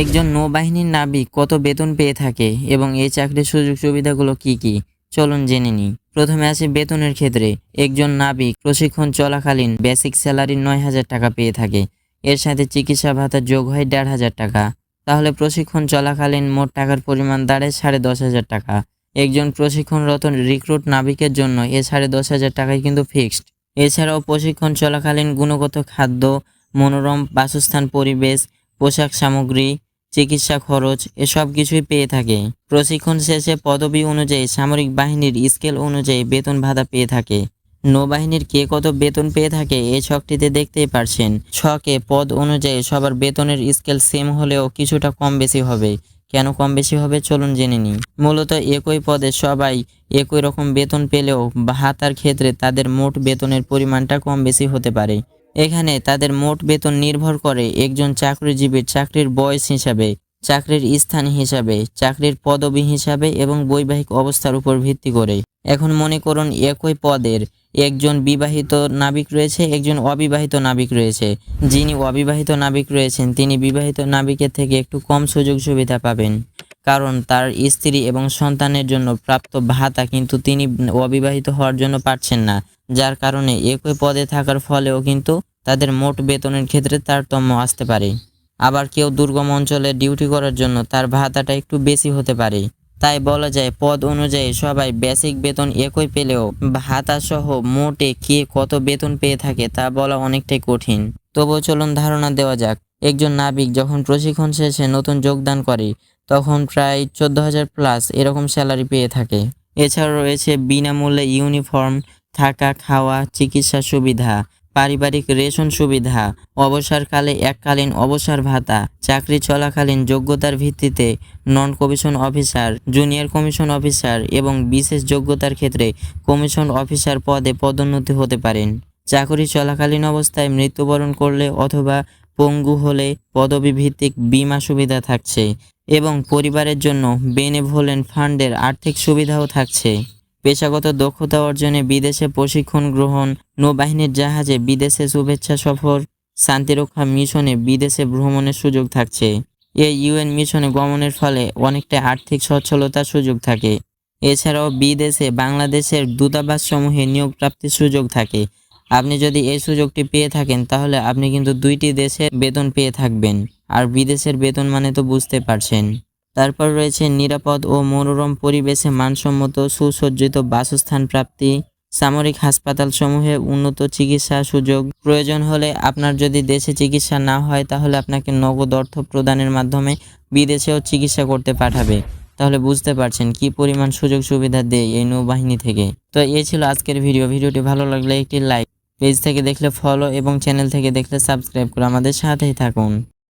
একজন নৌবাহিনীর নাবিক কত বেতন পেয়ে থাকে এবং এই চাকরির সুযোগ সুবিধাগুলো কি কি? চলুন জেনে নিই। প্রথমে আসি বেতনের ক্ষেত্রে। একজন নাবিক প্রশিক্ষণ চলাকালীন বেসিক স্যালারি নয় হাজার টাকা পেয়ে থাকে। এর সাথে চিকিৎসা ভাতা যোগ হয় দেড় হাজার টাকা। তাহলে প্রশিক্ষণ চলাকালীন মোট টাকার পরিমাণ দাঁড়ায় সাড়ে দশ হাজার টাকা। একজন প্রশিক্ষণরত রিক্রুট নাবিকের জন্য এ সাড়ে দশ হাজার টাকাই কিন্তু ফিক্সড। এছাড়াও প্রশিক্ষণ চলাকালীন গুণগত খাদ্য, মনোরম বাসস্থান, পরিবেশ পোশাক সামগ্রী, চিকিৎসা খরচ, এসব কিছুই পেয়ে থাকে। প্রশিক্ষণ শেষে পদবি অনুযায়ী, সামরিক বাহিনীর স্কেল অনুযায়ী বেতন ভাতা পেয়ে থাকে। নৌবাহিনীর কে কত বেতন পেয়ে থাকে এই ছকটিতে দেখতেই পারছেন। ছকে পদ অনুযায়ী সবার বেতনের স্কেল সেম হলেও কিছুটা কম বেশি হবে। কেন কম বেশি হবে চলুন জেনে নিই। মূলত একই পদে সবাই একই রকম বেতন পেলেও ভাতার ক্ষেত্রে তাদের মোট বেতনের পরিমাণটা কম বেশি হতে পারে। এখানে তাদের মোট বেতন নির্ভর করে একজন চাকরিজীবীর চাকরির বয়স হিসাবে, চাকরির স্থান হিসাবে, চাকরির পদবি হিসাবে এবং বৈবাহিক অবস্থার উপর ভিত্তি করে। এখন মনে করুন একই পদের একজন বিবাহিত নাবিক রয়েছে, একজন অবিবাহিত নাবিক রয়েছে। যিনি অবিবাহিত নাবিক রয়েছেন, তিনি বিবাহিত নাবিকের থেকে একটু কম সুযোগ সুবিধা পাবেন। কারণ তার স্ত্রী এবং সন্তানের জন্য প্রাপ্ত ভাতা কিন্তু তিনি অবিবাহিত হওয়ার জন্য পাচ্ছেন না, যার কারণে একই পদে থাকার ফলেও কিন্তু তাদের মোট বেতনের ক্ষেত্রে তারতম্য আসতে পারে। আবার কেউ দুর্গম অঞ্চলে ডিউটি করার জন্য তার ভাতাটা একটু বেশি হতে পারে। তাই বলা যায়, পদ অনুযায়ী সবাই বেসিক বেতন একই পেলেও ভাতা সহ মোটে কে কত বেতন পেয়ে থাকে তা বলা অনেকটাই কঠিন। তবুও চলুন ধারণা দেওয়া যাক। একজন নাবিক যখন প্রশিক্ষণ শেষে নতুন যোগদান করে তখন প্রায় চোদ্দ হাজার প্লাস এরকম স্যালারি পেয়ে থাকে। এছাড়া রয়েছে বিনামূল্যে ইউনিফর্ম থাকা, খাওয়া, চিকিৎসা সুবিধা, পারিবারিক রেশন সুবিধা, অবসরকালে এককালীন অবসর ভাতা, চাকরি চলাকালীন যোগ্যতার ভিত্তিতে non commission officer junior commission officer এবং বিশেষ যোগ্যতার ক্ষেত্রে কমিশন অফিসার পদে পদোন্নতি হতে পারেন। চাকরি চলাকালীন অবস্থায় মৃত্যুবরণ করলে অথবা পঙ্গু হলে পদবি ভিত্তিক বিমা সুবিধা থাকছে। এবং পরিবারের জন্য বেনেভোলেন্ট ফান্ডের আর্থিক সুবিধাও থাকছে। পেশাগত দক্ষতা অর্জনে বিদেশে প্রশিক্ষণ গ্রহণ, নৌবাহিনীর জাহাজে বিদেশে শুভেচ্ছা সফর, শান্তিরক্ষা মিশনে বিদেশে ভ্রমণের সুযোগ থাকছে। এই ইউএন মিশনে গমনের ফলে অনেকটা আর্থিক সচ্ছলতার সুযোগ থাকে। এছাড়াও বিদেশে বাংলাদেশের দূতাবাস সমূহে নিয়োগ প্রাপ্তির সুযোগ থাকে। আপনি যদি এই সুযোগটি পেয়ে থাকেন, তাহলে আপনি কিন্তু দুইটি দেশের বেতন পেয়ে থাকবেন। আর বিদেশের বেতন মানে তো বুঝতে পারছেন। তারপর রয়েছে নিরাপদ ও মনোরম পরিবেশে মানসম্মত সুসজ্জিত বাসস্থান প্রাপ্তি, সামরিক হাসপাতাল সমূহে উন্নত চিকিৎসা সুযোগ। প্রয়োজন হলে আপনার যদি দেশে চিকিৎসা না হয়, তাহলে আপনাকে নগদ অর্থ প্রদানের মাধ্যমে বিদেশেও চিকিৎসা করতে পাঠাবে। তাহলে বুঝতে পারছেন কি পরিমাণ সুযোগ সুবিধা দেয় এই নৌবাহিনী থেকে। তো এই ছিল আজকের ভিডিও। ভিডিওটি ভালো লাগলে একটি লাইক পেজ থেকে দেখলে ফলো এবং চ্যানেল থেকে দেখলে সাবস্ক্রাইব করে আমাদের সাথেই থাকুন।